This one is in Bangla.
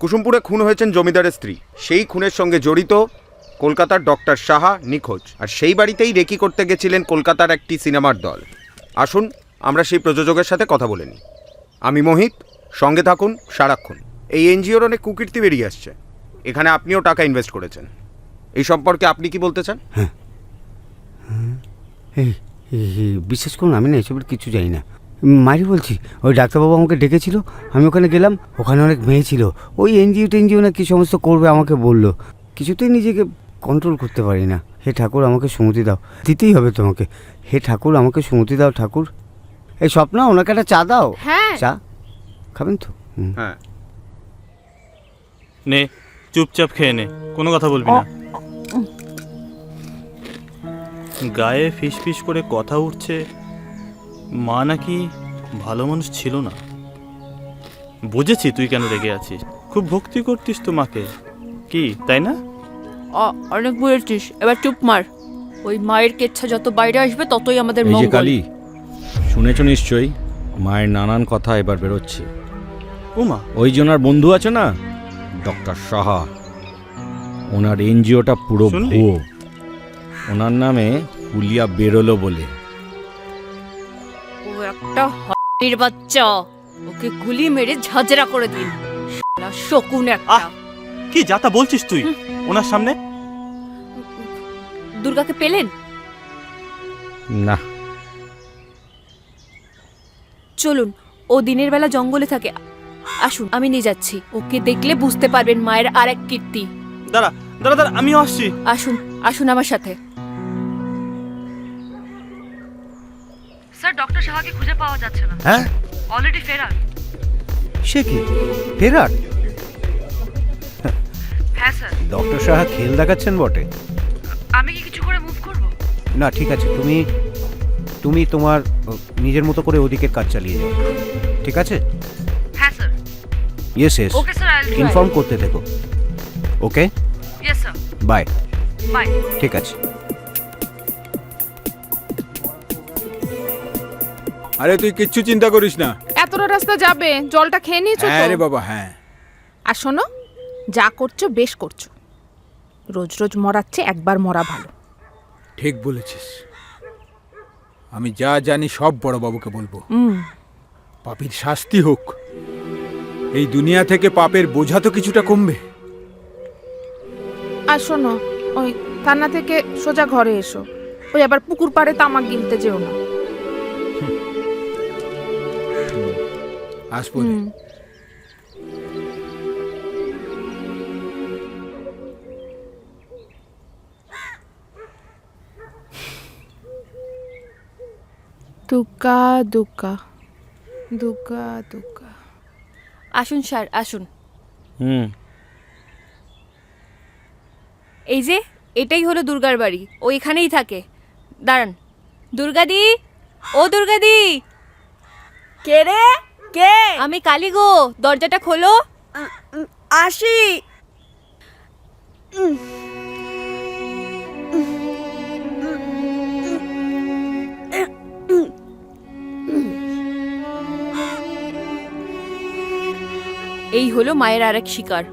কুসুমপুরে খুন হয়েছেন জমিদারের স্ত্রী। সেই খুনের সঙ্গে জড়িত কলকাতার ডক্টর সাহা নিখোঁজ। আর সেই বাড়িতেই রেকি করতে গেছিলেন কলকাতার একটি সিনেমার দল। আসুন আমরা সেই প্রযোজকের সাথে কথা বলে নিই। আমি মোহিত সঙ্গে থাকুন সারাক্ষণ। এই এনজিওর অনেক কুকীর্তি বেরিয়ে আসছে। এখানে আপনিও টাকা ইনভেস্ট করেছেন। এই সম্পর্কে আপনি কি বলতে চান? এই- এই, বিশ্বাস করুন আমি না এসবের কিছু জানি না। মারি বলছি ওই ডাক্তারবাবু আমাকে ডেকেছিল আমি ওখানে গেলাম ওখানে অনেক মেয়ে ছিল। ওই এনজিও টেনজিও না কি সমস্ত করবে আমাকে বলল। কিছুতেই নিজেকে কন্ট্রোল করতে পারি না। হে ঠাকুর আমাকে সুমতি দাও। দিতেই হবে তোমাকে। হে ঠাকুর আমাকে সুমতি দাও ঠাকুর। এই স্বপ্ন ওনাকে একটা চা দাও। হ্যাঁ। চা? খাবেন তো? হ্যাঁ। নে চুপচাপ খেয়ে নে। কোনো কথা বলবি না। গায়ে ফিস ফিস করে কথা উঠছে। মা নাকি ভালো মানুষ ছিল না। বুঝেছি তুই কেন রেগে আছিস। খুব ভক্তি করতিস তো মাকে। কি তাই না? অনেক বুঝেছিস এবার চুপ মার। ওই মায়ের কেচ্ছা যত বাইরে আসবে ততই আমাদের এই যে মঙ্গল। কালী শুনেছ নিশ্চয়ই? মায়ের নানান কথা এবার বেরোচ্ছে। ও মা। ওই যে ওনার বন্ধু আছে না? ডক্টর সাহা। ওনার এনজিওটা পুরো শুনলি? ভুয়ো। ওনার নামে পুলিয়া বেরোলো বলে। একটা হরির বাচ্চা। ওকে গুলি মেরে ঝাঁঝরা করে দিন। শালা শকুন একটা। আহ! কি যাতা বলছিস তুই? ওনার সামনে? দুর্গাকে পেলেন? না। চলুন ও দিনের বেলা জঙ্গলে থাকে। আসুন আমি নিয়ে যাচ্ছি। ওকে দেখলে বুঝতে পারবেন মায়ের আর এক কীর্তি। দাঁড়া দাঁড়া দাঁড়া আমিও আসছি। আসুন আসুন আমার সাথে। স্যার ডক্টর সাহাকে খুঁজে পাওয়া যাচ্ছে না। হ্যাঁ? অলরেডি ফেরার। সে কি? ফেরার? হ্যাঁ স্যার। ডক্টর সাহা খেল দেখাচ্ছেন বটে। আমি কি কিছু করে মুভ করব? না ঠিক আছে তুমি তুমি তোমার নিজের মতো করে ওদিকে কাজ চালিয়ে যাও। ঠিক আছে? হ্যাঁ sir. Yes yes okay sir I inform করতে থেকো। Okay yes sir bye bye ঠিক আছে। আরে তুই কিচ্ছু চিন্তা করিস না। এতটা রাস্তা যাবে জলটা খেয়ে নিয়েছো হ্যাঁ রে বাবা হ্যাঁ। আর শোনো যা করছ বেশ করছ। রোজ রোজ মরাচ্ছে একবার মরা ভালো। ঠিক বলেছিস। আমি যা জানি সব বড় বাবুকে বলব। হুম। পাপীর শাস্তি হোক। এই দুনিয়া থেকে পাপের বোঝা তো কিছুটা কমবে। আর শোনো ওই কান্না থেকে সোজা ঘরে এসো। ওই আবার পুকুর পাড়ে তামাক গিলতে যেও না। আসব দুকা দুকা। দুকা দুকা। আসুন স্যার আসুন। হুম। এই যে এটাই হলো দুর্গার বাড়ি। ও এখানেই থাকে। দাঁড়ান। দুর্গাদি ও দুর্গাদি! কে রে? কে? আমি কালী গো দরজাটা খোলো। আসি। এই হলো মায়ের আর এক শিকার।